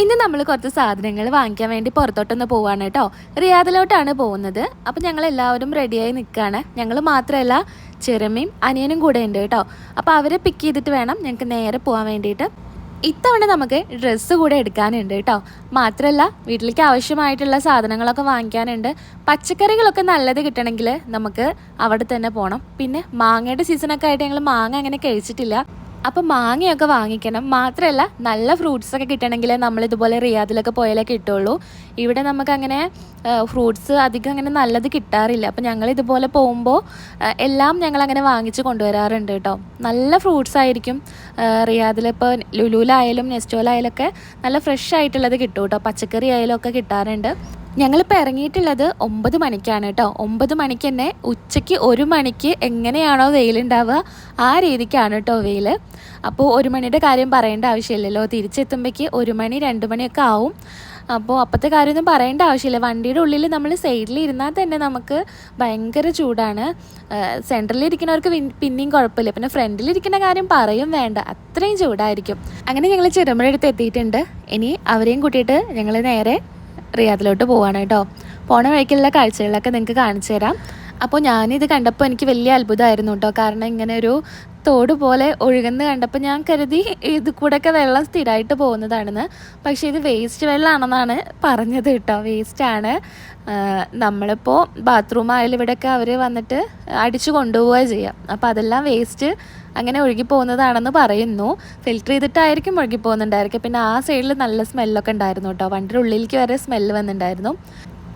ഇന്ന് നമ്മൾ കുറച്ച് സാധനങ്ങൾ വാങ്ങിക്കാൻ വേണ്ടി പുറത്തോട്ടൊന്ന് പോവാണ് കേട്ടോ. റിയാദിലോട്ടാണ് പോകുന്നത്. അപ്പം ഞങ്ങൾ എല്ലാവരും റെഡിയായി നിൽക്കുകയാണ്. ഞങ്ങൾ മാത്രമല്ല ചെറുമയും അനിയനും കൂടെ ഉണ്ട് കേട്ടോ. അപ്പോൾ അവരെ പിക്ക് ചെയ്തിട്ട് വേണം ഞങ്ങൾക്ക് നേരെ പോകാൻ വേണ്ടിയിട്ട്. ഇത്തവണ നമുക്ക് ഡ്രസ്സ് കൂടെ എടുക്കാനുണ്ട് കേട്ടോ. മാത്രമല്ല വീട്ടിലേക്ക് ആവശ്യമായിട്ടുള്ള സാധനങ്ങളൊക്കെ വാങ്ങിക്കാനുണ്ട്. പച്ചക്കറികളൊക്കെ നല്ലത് കിട്ടണമെങ്കിൽ നമുക്ക് അവിടെ തന്നെ പോകണം പിന്നെ മാങ്ങയുടെ സീസണൊക്കെ ആയിട്ട് ഞങ്ങൾ മാങ്ങ അങ്ങനെ കഴിച്ചിട്ടില്ല. അപ്പം മാങ്ങയൊക്കെ വാങ്ങിക്കണം. മാത്രമല്ല നല്ല ഫ്രൂട്ട്സ് ഒക്കെ കിട്ടണമെങ്കിൽ നമ്മൾ ഇതുപോലെ റിയാദിലൊക്കെ പോയാലേ കിട്ടുള്ളൂ. ഇവിടെ നമുക്ക് അങ്ങനെ ഫ്രൂട്ട്സ് അധികം അങ്ങനെ നല്ലത് കിട്ടാറില്ല. അപ്പം ഞങ്ങൾ ഇതുപോലെ പോകുമ്പോൾ എല്ലാം ഞങ്ങൾ അങ്ങനെ വാങ്ങിച്ച് കൊണ്ടുവരാറുണ്ട് കേട്ടോ. നല്ല ഫ്രൂട്ട്സ് ആയിരിക്കും. റിയാദിൽ ഇപ്പോൾ ലുലുലായാലും നെസ്റ്റോലായാലും ഒക്കെ നല്ല ഫ്രഷ് ആയിട്ടുള്ളത് കിട്ടും കേട്ടോ. പച്ചക്കറി ആയാലും ഒക്കെ കിട്ടാറുണ്ട്. ഞങ്ങളിപ്പോൾ ഇറങ്ങിയിട്ടുള്ളത് ഒമ്പത് മണിക്കാണ് കേട്ടോ. ഒമ്പത് മണിക്ക് തന്നെ ഉച്ചയ്ക്ക് ഒരു മണിക്ക് എങ്ങനെയാണോ വെയിലുണ്ടാവുക ആ രീതിക്കാണ് കേട്ടോ വെയിൽ അപ്പോൾ ഒരു മണിയുടെ കാര്യം പറയേണ്ട ആവശ്യമില്ലല്ലോ. തിരിച്ചെത്തുമ്പോഴേക്ക് ഒരു മണി രണ്ട് മണിയൊക്കെ ആവും. അപ്പോൾ അപ്പോഴത്തെ കാര്യമൊന്നും പറയേണ്ട ആവശ്യമില്ല. വണ്ടിയുടെ ഉള്ളിൽ നമ്മൾ സൈഡിൽ ഇരുന്നാൽ തന്നെ നമുക്ക് ഭയങ്കര ചൂടാണ്. സെന്ററിലിരിക്കുന്നവർക്ക് പിന്നെയും കുഴപ്പമില്ല. പിന്നെ ഫ്രണ്ടിലിരിക്കുന്ന കാര്യം പറയും വേണ്ട. അത്രയും ചൂടായിരിക്കും. അങ്ങനെ ഞങ്ങൾ ചെറുമ്പഴ അടുത്ത് എത്തിയിട്ടുണ്ട്. ഇനി അവരെയും കൂട്ടിയിട്ട് ഞങ്ങൾ നേരെ റിയാദിലോട്ട് പോവാണ് കേട്ടോ. പോണ വഴിക്കുള്ള കാഴ്ചകളൊക്കെ നിങ്ങൾക്ക് കാണിച്ചു തരാം. അപ്പോൾ ഞാനിത് കണ്ടപ്പോൾ എനിക്ക് വലിയ അത്ഭുതമായിരുന്നു കേട്ടോ. കാരണം ഇങ്ങനെ ഒരു തോട് പോലെ ഒഴുകുന്നത് കണ്ടപ്പോൾ ഞാൻ കരുതി ഇത് കൂടെയൊക്കെ വെള്ളം സ്ഥിരമായിട്ട് പോകുന്നതാണെന്ന്. പക്ഷേ ഇത് വേസ്റ്റ് വെള്ളമാണെന്നാണ് പറഞ്ഞത് കേട്ടോ. വേസ്റ്റാണ് നമ്മളിപ്പോൾ ബാത്റൂം ആയാലും ഇവിടെയൊക്കെ അവർ വന്നിട്ട് അടിച്ചു കൊണ്ടുപോവുക ചെയ്യാം. അപ്പോൾ അതെല്ലാം വേസ്റ്റ് അങ്ങനെ ഒഴുകി പോകുന്നതാണെന്ന് പറയുന്നു. ഫിൽറ്റർ ചെയ്തിട്ടായിരിക്കും ഒഴുകി പോകുന്നുണ്ടായിരിക്കും പിന്നെ ആ സൈഡിൽ നല്ല സ്മെല്ലൊക്കെ ഉണ്ടായിരുന്നു കേട്ടോ. വണ്ടിയുടെ ഉള്ളിലേക്ക് വരെ സ്മെല്ല് വന്നിട്ടുണ്ടായിരുന്നു.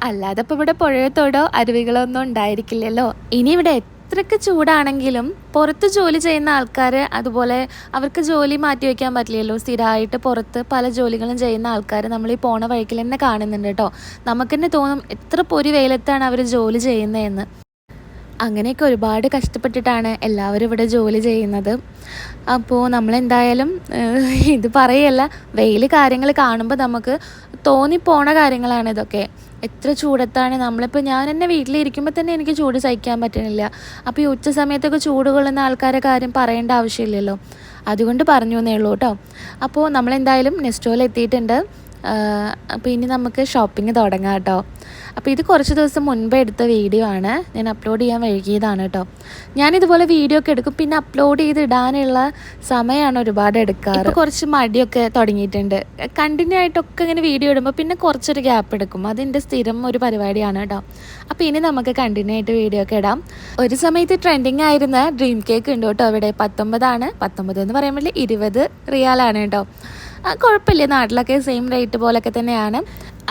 അല്ലാതെ ഇപ്പോൾ ഇവിടെ പുഴയത്തോടോ അരുവികളോ ഒന്നും ഉണ്ടായിരിക്കില്ലല്ലോ. ഇനി ഇവിടെ എത്രയ്ക്ക് ചൂടാണെങ്കിലും പുറത്ത് ജോലി ചെയ്യുന്ന ആൾക്കാർ അതുപോലെ അവർക്ക് ജോലി മാറ്റി വയ്ക്കാൻ പറ്റില്ലല്ലോ. സ്ഥിരമായിട്ട് പുറത്ത് പല ജോലികളും ചെയ്യുന്ന ആൾക്കാർ നമ്മൾ ഈ പോണ വഴിക്കിൽ തന്നെ കാണുന്നുണ്ട് കേട്ടോ. നമുക്ക് തന്നെ തോന്നും എത്ര പൊരി വെയിലത്താണ് അവർ ജോലി ചെയ്യുന്നതെന്ന്. അങ്ങനെയൊക്കെ ഒരുപാട് കഷ്ടപ്പെട്ടിട്ടാണ് എല്ലാവരും ഇവിടെ ജോലി ചെയ്യുന്നത്. അപ്പോൾ നമ്മളെന്തായാലും ഇത് പറയല്ല. വെയിൽ കാര്യങ്ങൾ കാണുമ്പോൾ നമുക്ക് തോന്നിപ്പോണ കാര്യങ്ങളാണ് ഇതൊക്കെ. എത്ര ചൂടത്താണ്. നമ്മളിപ്പോൾ ഞാൻ തന്നെ വീട്ടിലിരിക്കുമ്പോൾ തന്നെ എനിക്ക് ചൂട് സഹിക്കാൻ പറ്റണില്ല. അപ്പോൾ ഈ ഉച്ച സമയത്തൊക്കെ ചൂട് കൊള്ളുന്ന ആൾക്കാരെ കാര്യം പറയേണ്ട ആവശ്യമില്ലല്ലോ. അതുകൊണ്ട് പറഞ്ഞു എന്നേ ഉള്ളൂ കേട്ടോ. അപ്പോൾ നമ്മളെന്തായാലും നെസ്റ്റോയിൽ എത്തിയിട്ടുണ്ട് അപ്പോൾ ഇനി നമുക്ക് ഷോപ്പിംഗ് തുടങ്ങാം കേട്ടോ. അപ്പോൾ ഇത് കുറച്ച് ദിവസം മുൻപ് എടുത്ത വീഡിയോ ആണ്. ഞാൻ അപ്ലോഡ് ചെയ്യാൻ വൈകിയതാണ് കേട്ടോ. ഞാനിതുപോലെ വീഡിയോ ഒക്കെ എടുക്കും. പിന്നെ അപ്ലോഡ് ചെയ്ത് ഇടാനുള്ള സമയമാണ് ഒരുപാട് എടുക്കാറ്. കുറച്ച് മടിയൊക്കെ തുടങ്ങിയിട്ടുണ്ട്. കണ്ടിന്യൂ ആയിട്ടൊക്കെ ഇങ്ങനെ വീഡിയോ ഇടുമ്പോൾ പിന്നെ കുറച്ചൊരു ഗ്യാപ്പ് എടുക്കും. അതിന്റെ സ്ഥിരം ഒരു പരിപാടിയാണ് കേട്ടോ. അപ്പോൾ ഇനി നമുക്ക് കണ്ടിന്യൂ ആയിട്ട് വീഡിയോ ഒക്കെ ഇടാം. ഒരു സമയത്ത് ട്രെൻഡിങ് ആയിരുന്ന ഡ്രീം കേക്ക് ഉണ്ട് കേട്ടോ. അവിടെ പത്തൊമ്പതാണ്. പത്തൊമ്പത് എന്ന് പറയുമ്പോൾ ഇരുപത് റിയാലാണ് കേട്ടോ. കുഴപ്പമില്ല. നാട്ടിലൊക്കെ സെയിം റേറ്റ് പോലൊക്കെ തന്നെയാണ്.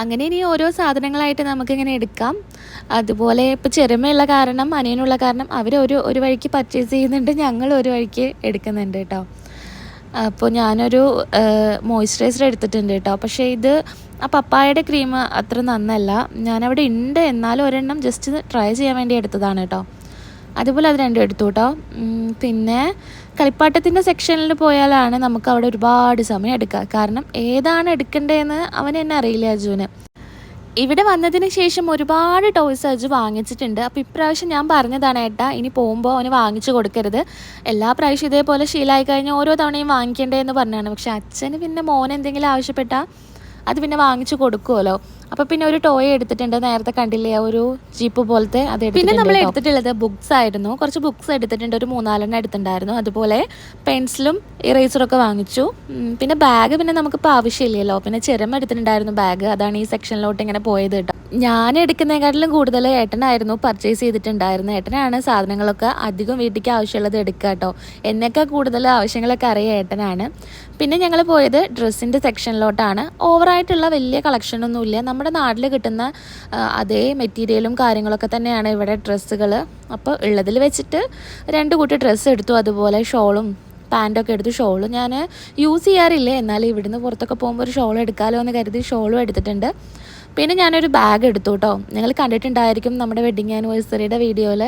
അങ്ങനെ ഇനി ഓരോ സാധനങ്ങളായിട്ട് നമുക്കിങ്ങനെ എടുക്കാം. അതുപോലെ ഇപ്പോൾ ചെറുമയുള്ള കാരണം അനിയനുള്ള കാരണം അവർ ഒരു ഒരു വഴിക്ക് പർച്ചേസ് ചെയ്യുന്നുണ്ട്. ഞങ്ങൾ ഒരു വഴിക്ക് എടുക്കുന്നുണ്ട് കേട്ടോ. അപ്പോൾ ഞാനൊരു മോയ്സ്ചറൈസർ എടുത്തിട്ടുണ്ട് കേട്ടോ. പക്ഷേ ഇത് ആ പപ്പായയുടെ ക്രീം അത്ര നന്നല്ല. ഞാനവിടെ ഉണ്ട്. എന്നാലും ഒരെണ്ണം ജസ്റ്റ് ട്രൈ ചെയ്യാൻ വേണ്ടി എടുത്തതാണ് കേട്ടോ. അതുപോലെ അത് രണ്ടും എടുത്തു കേട്ടോ. പിന്നെ കളിപ്പാട്ടത്തിന്റെ സെക്ഷനിൽ പോയാലാണ് നമുക്ക് അവിടെ ഒരുപാട് സമയം എടുക്കുക. കാരണം ഏതാണ് എടുക്കേണ്ടതെന്ന് അവൻ എന്നെ അറിയില്ല അജുവിന്. ഇവിടെ വന്നതിന് ശേഷം ഒരുപാട് ടോയ്സ് അജു വാങ്ങിച്ചിട്ടുണ്ട്. അപ്പോൾ ഇപ്രാവശ്യം ഞാൻ പറഞ്ഞതാണ് ഏട്ടാ ഇനി പോകുമ്പോൾ അവന് വാങ്ങിച്ചു കൊടുക്കരുത്. എല്ലാ പ്രാവശ്യം ഇതേപോലെ ശീലമായി കഴിഞ്ഞാൽ ഓരോ തവണയും വാങ്ങിക്കേണ്ടതെന്ന് പറഞ്ഞാണ് പക്ഷെ അച്ഛന് പിന്നെ മോൻ എന്തെങ്കിലും ആവശ്യപ്പെട്ടാൽ അത് പിന്നെ വാങ്ങിച്ചു കൊടുക്കുമല്ലോ അപ്പൊ പിന്നെ ഒരു ടോയ് എടുത്തിട്ടുണ്ട് നേരത്തെ കണ്ടില്ലേ ഒരു ജീപ്പ് പോലത്തെ അത് പിന്നെ നമ്മൾ എടുത്തിട്ടുള്ളത് ബുക്സ് ആയിരുന്നു. കുറച്ച് ബുക്സ് എടുത്തിട്ടുണ്ട് ഒരു മൂന്നാലെണ്ണം എടുത്തിട്ടുണ്ടായിരുന്നു. അതുപോലെ പെൻസിലും ഇറേസറൊക്കെ വാങ്ങിച്ചു. പിന്നെ ബാഗ് പിന്നെ നമുക്കിപ്പോൾ ആവശ്യമില്ലല്ലോ. പിന്നെ ചെറുമ എടുത്തിട്ടുണ്ടായിരുന്നു ബാഗ് അതാണ് ഈ സെക്ഷനിലോട്ട് ഇങ്ങനെ പോയത് കേട്ടോ. ഞാൻ എടുക്കുന്നതിനെക്കാട്ടിലും കൂടുതൽ ഏട്ടനായിരുന്നു പർച്ചേസ് ചെയ്തിട്ടുണ്ടായിരുന്നത് ഏട്ടനാണ് സാധനങ്ങളൊക്കെ അധികം വീട്ടിലേക്ക് ആവശ്യമുള്ളത് എടുക്കുക കേട്ടോ. എന്നൊക്കെ കൂടുതൽ ആവശ്യങ്ങളൊക്കെ അറിയാം ഏട്ടനാണ്. പിന്നെ ഞങ്ങൾ പോയത് ഡ്രസ്സിന്റെ സെക്ഷനിലോട്ടാണ് ഓവറായിട്ടുള്ള വലിയ കളക്ഷനൊന്നുമില്ല നമ്മുടെ നാട്ടിൽ കിട്ടുന്ന അതേ മെറ്റീരിയലും കാര്യങ്ങളൊക്കെ തന്നെയാണ് ഇവിടെ ഡ്രസ്സുകൾ അപ്പോൾ ഉള്ളതിൽ വെച്ചിട്ട് രണ്ട് കൂട്ടി ഡ്രസ്സ് എടുത്തു. അതുപോലെ ഷോളും പാന്റൊക്കെ എടുത്ത് ഷോളും ഞാൻ യൂസ് ചെയ്യാറില്ല. എന്നാലും ഇവിടുന്ന് പുറത്തൊക്കെ പോകുമ്പോൾ ഒരു ഷോൾ എടുക്കാമല്ലോ എന്ന് കരുതി ഷോളും എടുത്തിട്ടുണ്ട്. പിന്നെ ഞാനൊരു ബാഗ് എടുത്തു കേട്ടോ നിങ്ങൾ കണ്ടിട്ടുണ്ടായിരിക്കും നമ്മുടെ വെഡിങ് ആനിവേഴ്സറിയുടെ വീഡിയോയിൽ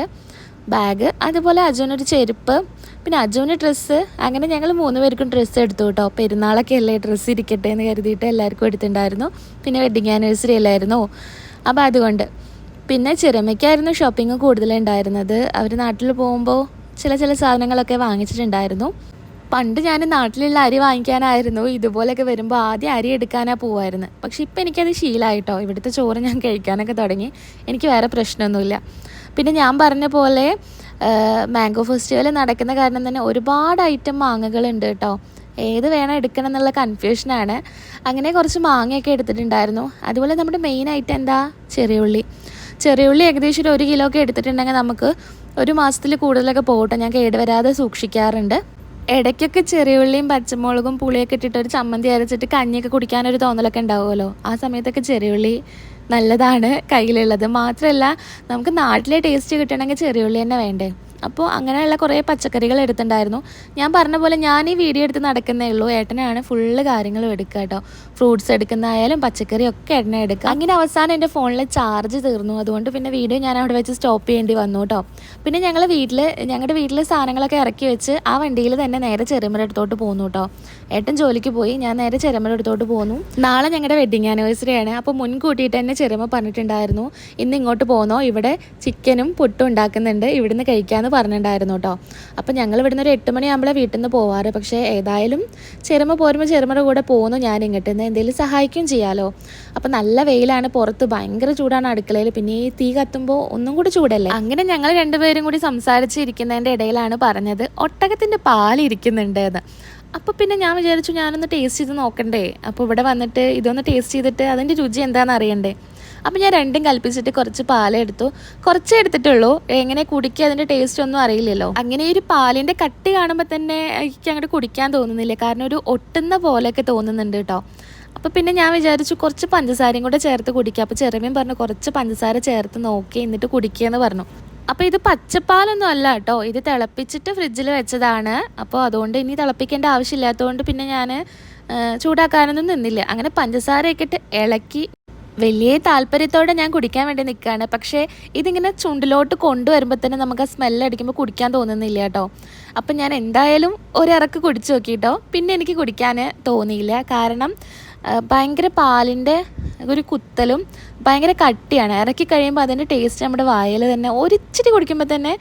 ബാഗ് അതുപോലെ അജുവിനൊരു ചെരുപ്പ് പിന്നെ അജുവിന് ഡ്രസ്സ് അങ്ങനെ ഞങ്ങൾ മൂന്ന് പേർക്കും ഡ്രസ്സ് എടുത്തു കേട്ടോ പെരുന്നാളൊക്കെ അല്ലേ ഡ്രസ്സ് ഇരിക്കട്ടെ എന്ന് കരുതിയിട്ട് എല്ലാവർക്കും എടുത്തിട്ടുണ്ടായിരുന്നു. പിന്നെ വെഡിങ് ആനിവേഴ്സറി അല്ലായിരുന്നു. അപ്പോൾ അതുകൊണ്ട്. പിന്നെ ചെറുമയ്ക്കായിരുന്നു ഷോപ്പിംഗ് കൂടുതലുണ്ടായിരുന്നത്. അവർ നാട്ടിൽ പോകുമ്പോൾ ചില ചില സാധനങ്ങളൊക്കെ വാങ്ങിച്ചിട്ടുണ്ടായിരുന്നു. പണ്ട് ഞാൻ നാട്ടിലുള്ള അരി വാങ്ങിക്കാനായിരുന്നു. ഇതുപോലെയൊക്കെ വരുമ്പോൾ ആദ്യം അരി എടുക്കാനാണ് പോവായിരുന്നു. പക്ഷെ ഇപ്പം എനിക്കത് ശീലമായിട്ടോ ഇവിടുത്തെ ചോറ് ഞാൻ കഴിക്കാനൊക്കെ തുടങ്ങി. എനിക്ക് വേറെ പ്രശ്നമൊന്നുമില്ല. പിന്നെ ഞാൻ പറഞ്ഞ പോലെ മാംഗോ ഫെസ്റ്റിവൽ നടക്കുന്ന കാരണം തന്നെ ഒരുപാട് ഐറ്റം മാങ്ങകളുണ്ട് കേട്ടോ. ഏത് വേണം എടുക്കണം എന്നുള്ള കൺഫ്യൂഷനാണ്. അങ്ങനെ കുറച്ച് മാങ്ങയൊക്കെ എടുത്തിട്ടുണ്ടായിരുന്നു. അതുപോലെ നമ്മുടെ മെയിൻ ഐറ്റം എന്താ? ചെറിയ ഉള്ളി ചെറിയ ഉള്ളി ഏകദേശം ഒരു കിലോ ഒക്കെ എടുത്തിട്ടുണ്ടെങ്കിൽ നമുക്ക് ഒരു മാസത്തിൽ കൂടുതലൊക്കെ പോകട്ടെ. ഞാൻ കേടുവരാതെ സൂക്ഷിക്കാറുണ്ട്. ഇടയ്ക്കൊക്കെ ചെറിയ ഉള്ളിയും പച്ചമുളകും പുളിയൊക്കെ ഇട്ടിട്ട് ഒരു ചമ്മന്തി അരച്ചിട്ട് കഞ്ഞിയൊക്കെ കുടിക്കാനൊരു തോന്നലൊക്കെ ഉണ്ടാവുമല്ലോ. ആ സമയത്തൊക്കെ ചെറിയ ഉള്ളി നല്ലതാണ് കയ്യിലുള്ളത്. മാത്രമല്ല നമുക്ക് നാട്ടിലെ ടേസ്റ്റ് കിട്ടണമെങ്കിൽ ചെറിയ ഉള്ളി തന്നെ വേണ്ടേ? അപ്പോൾ അങ്ങനെയുള്ള കുറേ പച്ചക്കറികൾ എടുത്തിട്ടുണ്ടായിരുന്നു. ഞാൻ പറഞ്ഞ പോലെ ഞാൻ ഈ വീഡിയോ എടുത്ത് നടക്കുന്നേ ഉള്ളൂ. ഏട്ടനാണ് ഫുള്ള് കാര്യങ്ങളും എടുക്കുക കേട്ടോ. ഫ്രൂട്ട്സ് എടുക്കുന്നതായാലും പച്ചക്കറി ഒക്കെ ഏട്ടനെ എടുക്കുക. അങ്ങനെ അവസാനം എന്റെ ഫോണിൽ ചാർജ് തീർന്നു. അതുകൊണ്ട് പിന്നെ വീഡിയോ ഞാൻ അവിടെ വെച്ച് സ്റ്റോപ്പ് ചെയ്യേണ്ടി വന്നു കേട്ടോ. പിന്നെ ഞങ്ങൾ വീട്ടിൽ ഞങ്ങളുടെ വീട്ടിൽ സാധനങ്ങളൊക്കെ ഇറക്കി വെച്ച് ആ വണ്ടിയിൽ തന്നെ നേരെ ചെറുമര അടുത്തോട്ട് പോന്നു കേട്ടോ. ഏട്ടൻ ജോലിക്ക് പോയി. ഞാൻ നേരെ ചെറുമര അടുത്തോട്ട് പോന്നു. നാളെ ഞങ്ങളുടെ വെഡിങ് ആനിവേഴ്സറി ആണ്. അപ്പോൾ മുൻകൂട്ടിയിട്ട് തന്നെ ചെരമ പറഞ്ഞിട്ടുണ്ടായിരുന്നു. ഇന്ന് ഇങ്ങോട്ട് പോന്നോ? ഇവിടെ ചിക്കനും പുട്ടും ഉണ്ടാക്കുന്നുണ്ട്. ഇവിടുന്ന് കഴിക്കാമെന്ന് പറഞ്ഞിട്ടുണ്ടായിരുന്നു കേട്ടോ അപ്പോൾ ഞങ്ങൾ ഇവിടുന്ന് ഒരു എട്ട് മണിയാകുമ്പോഴേ വീട്ടിൽ നിന്ന് പോവാറ്. പക്ഷേ ഏതായാലും ചെരമ പോരുമ്പോൾ ചെരമയുടെ കൂടെ പോകുന്നു ഞാൻ ഇങ്ങോട്ട്. നിന്ന് എന്തെങ്കിലും സഹായിക്കും ചെയ്യാമല്ലോ അപ്പോൾ നല്ല വെയിലാണ്. പുറത്ത് ഭയങ്കര ചൂടാണ് അടുക്കളയിൽ പിന്നെ ഈ തീ കത്തുമ്പോൾ ഒന്നും കൂടി ചൂടല്ലേ? അങ്ങനെ ഞങ്ങൾ രണ്ടുപേരും കൂടി സംസാരിച്ചിരിക്കുന്നതിന്റെ ഇടയിലാണ് പറഞ്ഞത്. ഒട്ടകത്തിന്റെ പാൽ ഇരിക്കുന്നുണ്ട് എന്ന്. അപ്പോൾ പിന്നെ ഞാൻ വിചാരിച്ചു ഞാനൊന്ന് ടേസ്റ്റ് ചെയ്ത് നോക്കണ്ടേ. അപ്പോൾ ഇവിടെ വന്നിട്ട് ഇതൊന്ന് ടേസ്റ്റ് ചെയ്തിട്ട് അതിന്റെ രുചി എന്താണെന്ന് അറിയണ്ടേ. അപ്പോൾ ഞാൻ രണ്ടും കൽപ്പിച്ചിട്ട് കുറച്ച് പാലെടുത്തു കുറച്ചേ എടുത്തിട്ടുള്ളൂ. എങ്ങനെ കുടിക്കുക അതിന്റെ ടേസ്റ്റ് ഒന്നും അറിയില്ലല്ലോ. അങ്ങനെ ഒരു പാലിന്റെ കട്ടി കാണുമ്പോൾ തന്നെ എനിക്ക് അങ്ങോട്ട് കുടിക്കാൻ തോന്നുന്നില്ല. കാരണം ഒരു ഒട്ടുന്ന പോലെയൊക്കെ തോന്നുന്നുണ്ട് കേട്ടോ. അപ്പോൾ പിന്നെ ഞാൻ വിചാരിച്ചു കുറച്ച് പഞ്ചസാരയും കൂടെ ചേർത്ത് കുടിക്കുക അപ്പോൾ ചെറുമീൻ പറഞ്ഞു കുറച്ച് പഞ്ചസാര ചേർത്ത് നോക്കി എന്നിട്ട് കുടിക്കുക എന്ന് പറഞ്ഞു. അപ്പോൾ ഇത് പച്ചപ്പാലൊന്നും അല്ല കേട്ടോ. ഇത് തിളപ്പിച്ചിട്ട് ഫ്രിഡ്ജിൽ വെച്ചതാണ്. അപ്പോൾ അതുകൊണ്ട് ഇനി തിളപ്പിക്കേണ്ട ആവശ്യമില്ലാത്തതുകൊണ്ട് പിന്നെ ഞാൻ ചൂടാക്കാനൊന്നും നിന്നില്ല. അങ്ങനെ പഞ്ചസാരയൊക്കെ ഇട്ട് ഇളക്കി വലിയ താല്പര്യത്തോടെ ഞാൻ കുടിക്കാൻ വേണ്ടി നിൽക്കുകയാണ് പക്ഷേ ഇതിങ്ങനെ ചുണ്ടിലോട്ട് കൊണ്ടുവരുമ്പോൾ തന്നെ നമുക്ക് ആ സ്മെല്ല് അടിക്കുമ്പോൾ കുടിക്കാൻ തോന്നുന്നില്ല കേട്ടോ. അപ്പം ഞാൻ എന്തായാലും ഒരിറക്ക് കുടിച്ചു നോക്കിയിട്ടോ പിന്നെ എനിക്ക് കുടിക്കാൻ തോന്നിയില്ല. കാരണം ഭയങ്കര പാലിന്റെ ഒരു കുത്തലും ഭയങ്കര കട്ടിയാണ്. ഇറക്കി കഴിയുമ്പോൾ അതിന്റെ ടേസ്റ്റ് നമ്മുടെ വായിൽ തന്നെ ഒരിച്ചിരി കുടിക്കുമ്പോൾ തന്നെ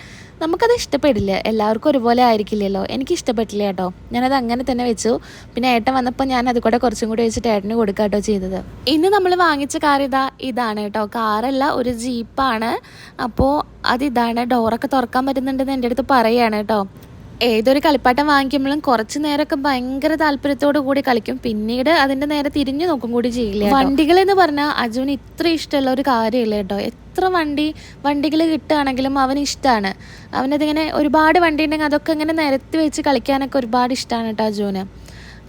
നമുക്കത് ഇഷ്ടപ്പെടില്ല. എല്ലാവർക്കും ഒരുപോലെ ആയിരിക്കില്ലല്ലോ. എനിക്ക് ഇഷ്ടപ്പെട്ടില്ല കേട്ടോ. ഞാനത് അങ്ങനെ തന്നെ വെച്ചു. പിന്നെ ഏട്ടൻ വന്നപ്പോൾ ഞാൻ അത് കൂടെ കുറച്ചും കൂടി വെച്ചിട്ട് ഏട്ടന് കൊടുക്കുക കേട്ടോ ചെയ്തത്. ഇന്ന് നമ്മൾ വാങ്ങിച്ച കാർ ഇതാ ഇതാണ് കേട്ടോ. കാറല്ല ഒരു ജീപ്പാണ്. അപ്പോൾ അതിതാണ്. ഡോറൊക്കെ തുറക്കാൻ പറ്റുന്നുണ്ടെന്ന് എന്റെ അടുത്ത് പറയുകയാണ് കേട്ടോ. ഏതൊരു കളിപ്പാട്ടം വാങ്ങിക്കുമ്പോഴും കുറച്ച് നേരമൊക്കെ ഭയങ്കര താല്പര്യത്തോടു കൂടി കളിക്കും. പിന്നീട് അതിന്റെ നേരെ തിരിഞ്ഞു നോക്കും കൂടി ചെയ്യില്ല വണ്ടികൾ എന്ന് പറഞ്ഞാൽ അജുവിന് ഇത്ര ഇഷ്ടമുള്ള ഒരു കാര്യമില്ല കേട്ടോ. എത്ര വണ്ടി വണ്ടികൾ കിട്ടുകയാണെങ്കിലും അവന് ഇഷ്ടമാണ് അവനതിങ്ങനെ ഒരുപാട് വണ്ടി ഉണ്ടെങ്കിൽ അതൊക്കെ ഇങ്ങനെ നിരത്തി വെച്ച് കളിക്കാനൊക്കെ ഒരുപാട് ഇഷ്ടമാണ് കേട്ടോ അജുവിന്.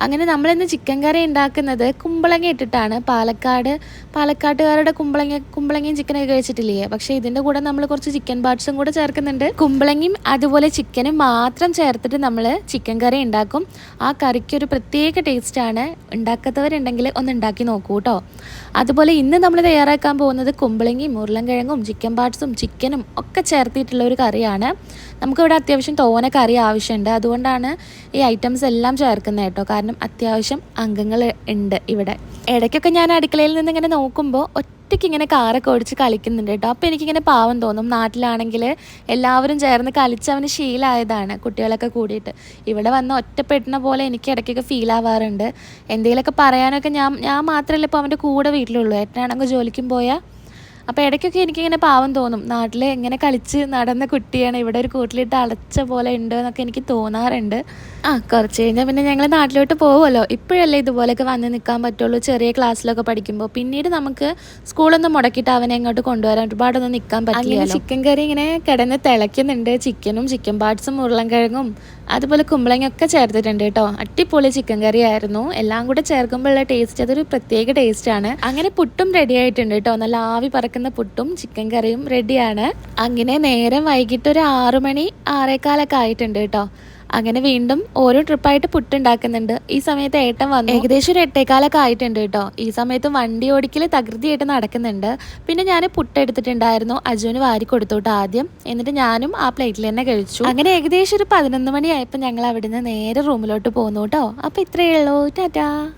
അങ്ങനെ നമ്മളിന്ന് ചിക്കൻ കറി ഉണ്ടാക്കുന്നത് കുമ്പളങ്ങ ഇട്ടിട്ടാണ്. പാലക്കാട് പാലക്കാട്ടുകാരുടെ കുമ്പളങ്ങ കുമ്പളങ്ങയും ചിക്കനൊക്കെ കഴിച്ചിട്ടില്ലേ? പക്ഷേ ഇതിന്റെ കൂടെ നമ്മൾ കുറച്ച് ചിക്കൻ പാർട്സും കൂടെ ചേർക്കുന്നുണ്ട്. കുമ്പളങ്ങയും അതുപോലെ ചിക്കനും മാത്രം ചേർത്തിട്ട് നമ്മൾ ചിക്കൻ കറി ഉണ്ടാക്കും. ആ കറിക്ക് ഒരു പ്രത്യേക ടേസ്റ്റാണ് ഉണ്ടാക്കാത്തവരുണ്ടെങ്കിൽ ഒന്ന് ഉണ്ടാക്കി നോക്കൂ കേട്ടോ അതുപോലെ ഇന്ന് നമ്മൾ തയ്യാറാക്കാൻ പോകുന്നത് കുമ്പളങ്ങയും ഉരുളൻകിഴങ്ങും ചിക്കൻ പാർട്സും ചിക്കനും ഒക്കെ ചേർത്തിട്ടുള്ള ഒരു കറിയാണ്. നമുക്കിവിടെ അത്യാവശ്യം തോന കറി ആവശ്യമുണ്ട്. അതുകൊണ്ടാണ് ഈ ഐറ്റംസ് എല്ലാം ചേർക്കുന്നത് കേട്ടോ കാരണം അത്യാവശ്യം അംഗങ്ങൾ ഉണ്ട് ഇവിടെ. ഇടയ്ക്കൊക്കെ ഞാൻ അടുക്കളയിൽ നിന്ന് ഇങ്ങനെ നോക്കുമ്പോൾ ഒറ്റയ്ക്ക് ഇങ്ങനെ കാറൊക്കെ ഓടിച്ച് കളിക്കുന്നുണ്ട് കേട്ടോ. അപ്പോൾ എനിക്കിങ്ങനെ പാവം തോന്നും. നാട്ടിലാണെങ്കിൽ എല്ലാവരും ചേർന്ന് കളിച്ച് അവന് ശീലമായതാണ് കുട്ടികളൊക്കെ കൂടിയിട്ട്. ഇവിടെ വന്ന് ഒറ്റപ്പെടുന്ന പോലെ എനിക്ക് ഇടയ്ക്കൊക്കെ ഫീൽ ആവാറുണ്ട്. എന്തെങ്കിലുമൊക്കെ പറയാനൊക്കെ ഞാൻ ഞാൻ മാത്രമല്ല ഇപ്പോൾ അവന്റെ കൂടെ വീട്ടിലുള്ളൂ. ഏട്ടനാണെങ്കിൽ ജോലിക്കും പോയാൽ അപ്പോൾ ഇടയ്ക്കൊക്കെ എനിക്കിങ്ങനെ പാവം തോന്നും. നാട്ടിൽ എങ്ങനെ കളിച്ച് നടന്ന കുട്ടിയാണ് ഇവിടെ ഒരു കൂട്ടിലിട്ട് അടച്ച പോലെ ഉണ്ട് എന്നൊക്കെ എനിക്ക് തോന്നാറുണ്ട്. ആ കുറച്ച് കഴിഞ്ഞാൽ പിന്നെ ഞങ്ങൾ നാട്ടിലോട്ട് പോകുമല്ലോ ഇപ്പോഴല്ലേ ഇതുപോലെയൊക്കെ വന്ന് നിൽക്കാൻ പറ്റുള്ളൂ ചെറിയ ക്ലാസ്സിലൊക്കെ പഠിക്കുമ്പോൾ പിന്നീട് നമുക്ക് സ്കൂളൊന്നും മുടക്കിയിട്ട് അവനെ ഇങ്ങോട്ട് കൊണ്ടുവരാൻ ഒരുപാടൊന്നും നിൽക്കാൻ പറ്റില്ല ചിക്കൻ കറി ഇങ്ങനെ കിടന്ന് തിളയ്ക്കുന്നുണ്ട്. ചിക്കനും ചിക്കൻ പാർട്സും ഉരുളൻകിഴങ്ങും അതുപോലെ കുമ്പളങ്ങയൊക്കെ ചേർത്തിട്ടുണ്ട് കേട്ടോ. അടിപൊളി ചിക്കൻ കറി ആയിരുന്നു എല്ലാം കൂടെ ചേർക്കുമ്പോഴുള്ള ടേസ്റ്റ് അതൊരു പ്രത്യേക ടേസ്റ്റാണ് അങ്ങനെ പുട്ടും റെഡി ആയിട്ടുണ്ട് കേട്ടോ. നല്ല ആവി പറക്കുന്ന പുട്ടും ചിക്കൻ കറിയും റെഡിയാണ് അങ്ങനെ നേരം വൈകിട്ട് ഒരു ആറു മണി ആറേക്കാലൊക്കെ ആയിട്ടുണ്ട് കേട്ടോ. അങ്ങനെ വീണ്ടും ഓരോ ട്രിപ്പായിട്ട് പുട്ടുണ്ടാക്കുന്നുണ്ട് ഈ സമയത്ത് ഏട്ടൻ വന്നു. ഏകദേശം ഒരു എട്ടേക്കാലൊക്കെ ആയിട്ടുണ്ട് കേട്ടോ. ഈ സമയത്ത് വണ്ടി ഓടിക്കൽ തകൃതിയായിട്ട് നടക്കുന്നുണ്ട്. പിന്നെ ഞാൻ പുട്ട് പുട്ടെടുത്തിട്ടുണ്ടായിരുന്നു അജുവിന് വാരി കൊടുത്തോട്ട് ആദ്യം. എന്നിട്ട് ഞാനും ആ പ്ലേറ്റിൽ തന്നെ കഴിച്ചു. അങ്ങനെ ഏകദേശം ഒരു പതിനൊന്ന് മണിയായപ്പോൾ ഞങ്ങൾ അവിടുന്ന് നേരെ റൂമിലോട്ട് പോന്നു കേട്ടോ. അപ്പോൾ ഇത്രയേ ഉള്ളൂ. ടാറ്റാ.